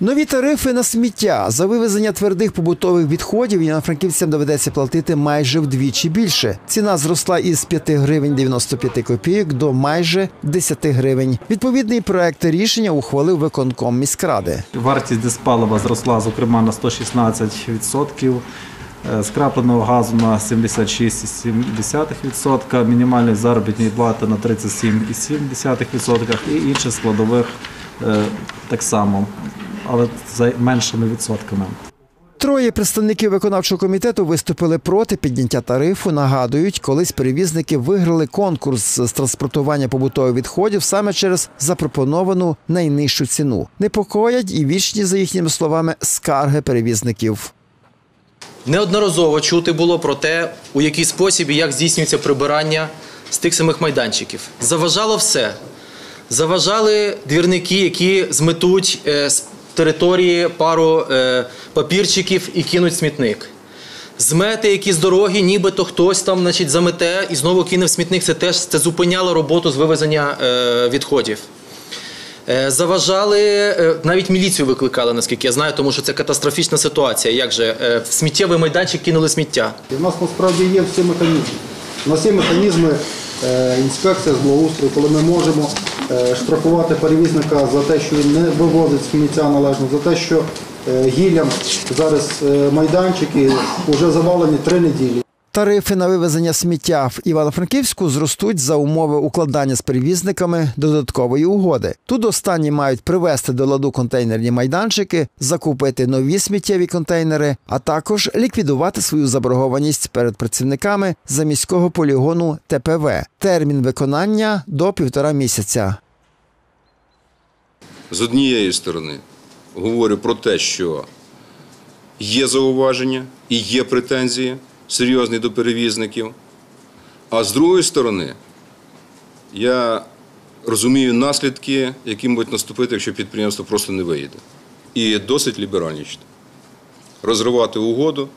Нові тарифи на сміття за вивезення твердих побутових відходів івано-франківцям доведеться платити майже вдвічі більше. Ціна зросла із 5 гривень 95 копійок до майже 10 гривень. Відповідний проект рішення ухвалив виконком міськради. Вартість диспалива зросла, зокрема, на 116%, е, скрапленого газу на 76,7%, мінімальної заробітної плати на 37,7% і інших складових е, так само, але за меншими відсотками. Троє представників виконавчого комітету виступили проти підняття тарифу. Нагадують, колись перевізники виграли конкурс з транспортування побутових відходів саме через запропоновану найнижчу ціну. Непокоять і вічні, за їхніми словами, скарги перевізників. Неодноразово чути було про те, у який спосіб і як здійснюється прибирання з тих самих майданчиків. Заважало все. Заважали двірники, які зметуть е, території пару е, папірчиків і кинуть смітник. Змети якісь дороги, нібито хтось там значить, замете і знову кине в смітник. Це теж це зупиняло роботу з вивезення е, відходів. Е, Заважали, навіть міліцію викликали, наскільки я знаю, тому що це катастрофічна ситуація. Як же в сміттєвий майданчик кинули сміття? У нас насправді є всі механізми. У нас є механізми інспекція з благоустрою, коли ми можемо штрафувати перевізника за те, що він не вивозить сміття належно, за те, що е, гіллям зараз е, майданчики вже завалені три неділі. Тарифи на вивезення сміття в Івано-Франківську зростуть за умови укладання з перевізниками додаткової угоди. Тут останні мають привести до ладу контейнерні майданчики, закупити нові сміттєві контейнери, а також ліквідувати свою заборгованість перед працівниками заміського полігону ТПВ. Термін виконання до півтора місяця. з однієї сторони говорю про те, що є зауваження і є претензії серйозні до перевізників. А з другої сторони, я розумію наслідки, які можуть наступити, якщо підприємство просто не виїде. І досить ліберальнічно. Розривати угоду,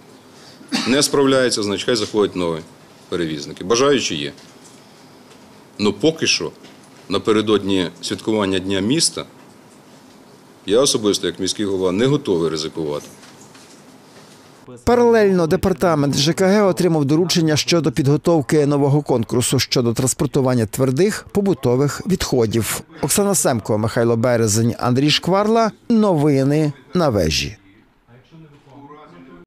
не справляється, значить хай заходять нові перевізники. Бажаючі є. Ну поки що, напередодні святкування Дня міста, я особисто, як міський голова, не готовий ризикувати. Паралельно департамент ЖКГ отримав доручення щодо підготовки нового конкурсу щодо транспортування твердих побутових відходів. Оксана Семко, Михайло Березень, Андрій Шкварла. Новини на вежі.